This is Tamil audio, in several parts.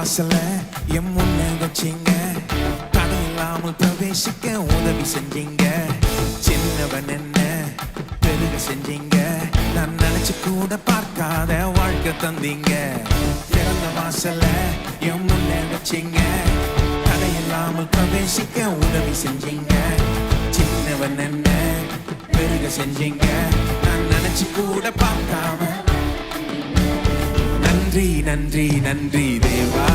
வாசல எம் முன்ன வச்சீங்க தடை இல்லாமல் பிரவேசிக்க உதவி செஞ்சீங்க. சின்னவன் என்ன பெருக செஞ்சீங்க? நான் நினைச்சு கூட பார்க்காத வாழ்க்கை தந்தீங்க. திறந்த வாசல எம் முன்ன வச்சீங்க தடை இல்லாமல் பிரவேசிக்க உதவி செஞ்சீங்க. சின்னவன் என்ன பெருக செஞ்சீங்க? நான் நினைச்சு கூட பார்க்காம நன்றி நன்றி நன்றி தேவா.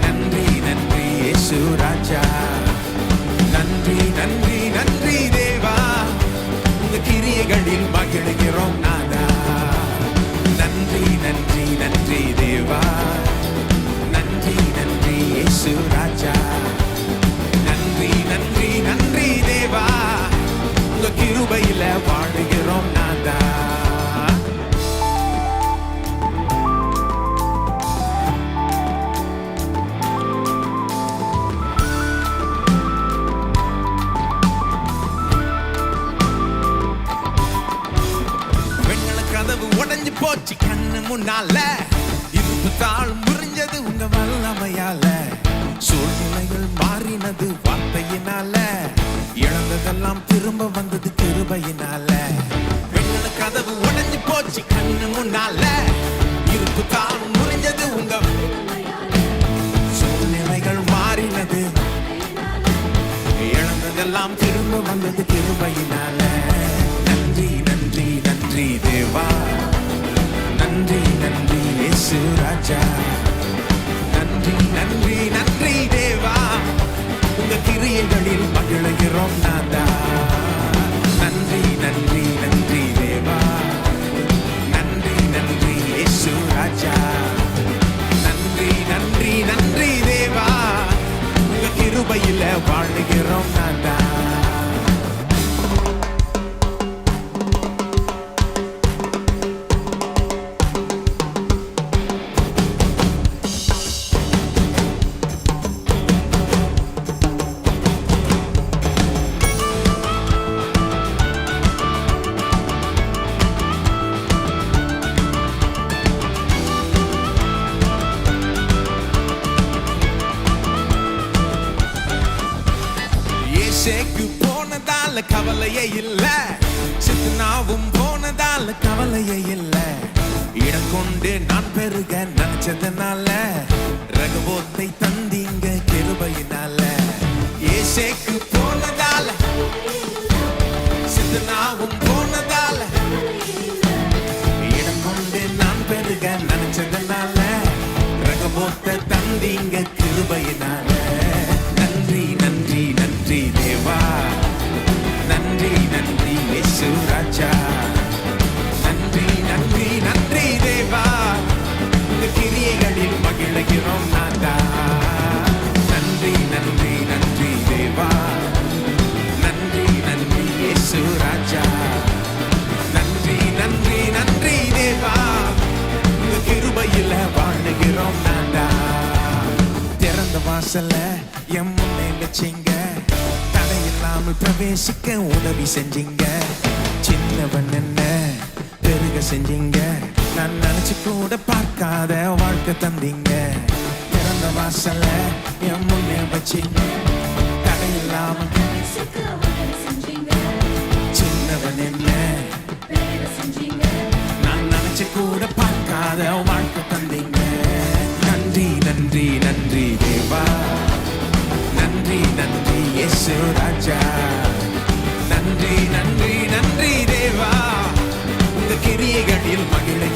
நன்றி நன்றி யேசு ராஜா. நன்றி நன்றி நன்றி தேவா. உங்க கிரியைகளில் மகிழ்கிறோம் நாதா. நன்றி நன்றி நன்றி தேவா. நன்றி நன்றி யேசு ராஜா. நன்றி நன்றி நன்றி தேவா. உங்க கிருபையில வாழ போச்சு கண்ணு முன்னால. இருப்பு தாள் முறிஞ்சது உங்க வல்லமையால. சூழ்நிலைகள் மாறினது வார்த்தையினால. இழந்ததெல்லாம் திரும்ப வந்தது கிருபையினால. வெண்ணல கதவு உடஞ்சு போச்சு கண்ணு முன்னால. இருப்பு தாள் முறிஞ்சது உங்க நன்றி நன்றி இயேசு ராஜா. நன்றி நன்றி நன்றி தேவா. உங்க கிரியைகளில் மகிழ்கிறோம் நாதா. நன்றி நன்றி நன்றி தேவா. நன்றி நன்றி இயேசு ராஜா. நன்றி நன்றி நன்றி தேவா. உங்க கிருபையில வாழ்கிறோம் நாதா. சேக்கு போனதால கவலையே இல்ல. சித்தனாவும் போனதால கவலையே இல்ல. இடம் கொண்டு நான் பெருக நினைச்சதுனால ரகுபோத்தை தந்தீங்க கிருபையினால. ஏசேக்கு போனதால சித்தனாவும் போனதால இயேசு ராஜா. நன்றி நன்றி நன்றி தேவா. உங்க கிரியைகளில் மகிழ்கிறோம் நாதா. நன்றி நன்றி நன்றி தேவா. நன்றி நன்றி இயேசு ராஜா. நன்றி நன்றி நன்றி தேவா. உங்க கிருபையில வாழுகிறோம் நான்டா திறந்த வாசல்ல எம் முன்னே வச்சீங்க தடை பிரவேசிக்க உதவி செஞ்சீங்க. சின்னவன் என்ன? பெருக செஞ்சீங்க. நான் நினைச்சு கூட பார்க்காத வாழ்க்கை தந்தீங்க. திறந்த வாசல எம் முன்னே வச்சீங்க. தடை இல்லாமல் சின்னவன் என்ன? நான் நினைச்சு கூட பார்க்காத வாழ்க்கை தந்தீங்க. நன்றி நன்றி நன்றி தேவா. நன்றி நன்றி இயேசு ராஜா. மகிழை